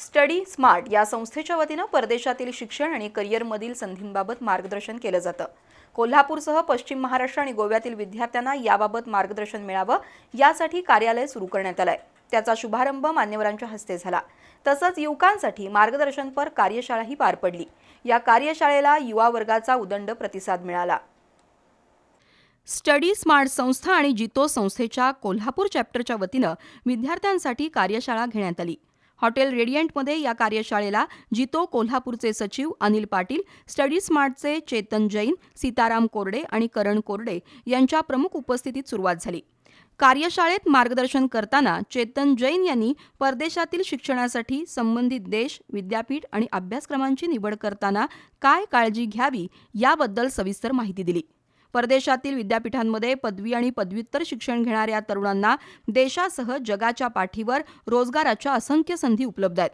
Study smart या संस्थेच्या वतीनं परदेशातील शिक्षण आणि करिअरमधील संधींबाबत मार्गदर्शन केलं जातं. कोल्हापूरसह पश्चिम महाराष्ट्र आणि गोव्यातील विद्यार्थ्यांना याबाबत मार्गदर्शन मिळावं यासाठी कार्यालय सुरू करण्यात आलंय. त्याचा शुभारंभ मान्यवरांच्या हस्ते झाला. तसंच युवकांसाठी मार्गदर्शनपर कार्यशाळाही पार पडली. या कार्यशाळेला युवा वर्गाचा उदंड प्रतिसाद मिळाला. स्टडी स्मार्ट संस्था आणि जितो संस्थेच्या कोल्हापूर चॅप्टरच्या वतीनं विद्यार्थ्यांसाठी कार्यशाळा घेण्यात आली. हॉटेल रेडियंटमध्ये या कार्यशाळेला जितो कोल्हापूरचे सचिव अनिल पाटील स्टडी स्मार्टचे चेतन जैन सीताराम कोरडे आणि करण कोरडे यांच्या प्रमुख उपस्थितीत सुरुवात झाली. कार्यशाळेत मार्गदर्शन करताना चेतन जैन यांनी परदेशातील शिक्षणासाठी संबंधित देश विद्यापीठ आणि अभ्यासक्रमांची निवड करताना काय काळजी घ्यावी याबद्दल सविस्तर माहिती दिली. परदेशातील विद्यापीठांमध्ये पदवी आणि पदव्युत्तर शिक्षण घेणाऱ्या तरुणांना देशासह जगाच्या पाठीवर रोजगाराच्या असंख्य संधी उपलब्ध आहेत.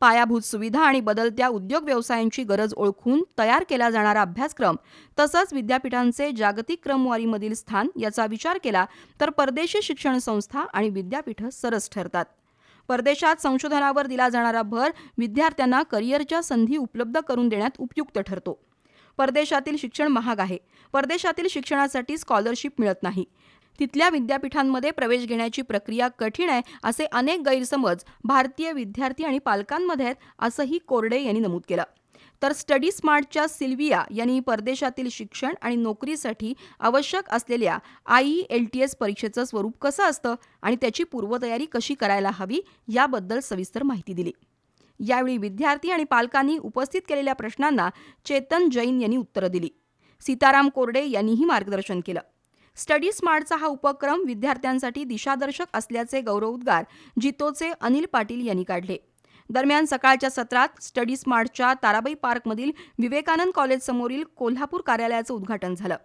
पायाभूत सुविधा आणि बदलत्या उद्योग व्यवसायांची गरज ओळखून तयार केला जाणारा अभ्यासक्रम तसंच विद्यापीठांचे जागतिक क्रमवारीमधील स्थान याचा विचार केला तर परदेशी शिक्षण संस्था आणि विद्यापीठं सरस ठरतात. परदेशात संशोधनावर दिला जाणारा भर विद्यार्थ्यांना करिअरच्या संधी उपलब्ध करून देण्यात उपयुक्त ठरतो. परदेशातील शिक्षण महाग आहे. परदेशातील शिक्षणासाठी स्कॉलरशिप मिळत नाही. तिथल्या विद्यापीठांमध्ये प्रवेश घेण्याची प्रक्रिया कठीण आहे असे अनेक गैरसमज भारतीय विद्यार्थी आणि पालकांमध्ये आहेत असंही कोरडे यांनी नमूद केलं. तर स्टडी स्मार्टच्या सिल्विया यांनी परदेशातील शिक्षण आणि नोकरीसाठी आवश्यक असलेल्या आय एल टी एस परीक्षेचं स्वरूप कसं असतं आणि त्याची पूर्वतयारी कशी करायला हवी याबद्दल सविस्तर माहिती दिली. यावेळी विद्यार्थी आणि पालकांनी उपस्थित केलेल्या प्रश्नांना चेतन जैन यांनी उत्तरं दिली. सीताराम कोरडे यांनीही मार्गदर्शन केलं. स्टडी स्मार्टचा हा उपक्रम विद्यार्थ्यांसाठी दिशादर्शक असल्याचे गौरवोद्गार जितोचे अनिल पाटील यांनी काढले. दरम्यान सकाळच्या सत्रात स्टडी स्मार्टच्या ताराबाई पार्कमधील विवेकानंद कॉलेजसमोरील कोल्हापूर कार्यालयाचं उद्घाटन झालं.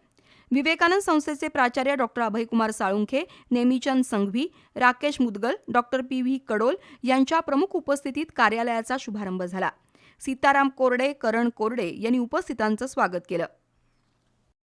विवेकानंद संस्थेचे प्राचार्य doctor Abhaykumar Salunkhe Nemichand Sanghvi Rakesh Mudgal doctor P V Kadol यांच्या प्रमुख उपस्थितीत कार्यालयाचा शुभारंभ झाला. सीताराम कोरडे करण कोरडे यांनी उपस्थितांचं स्वागत केलं.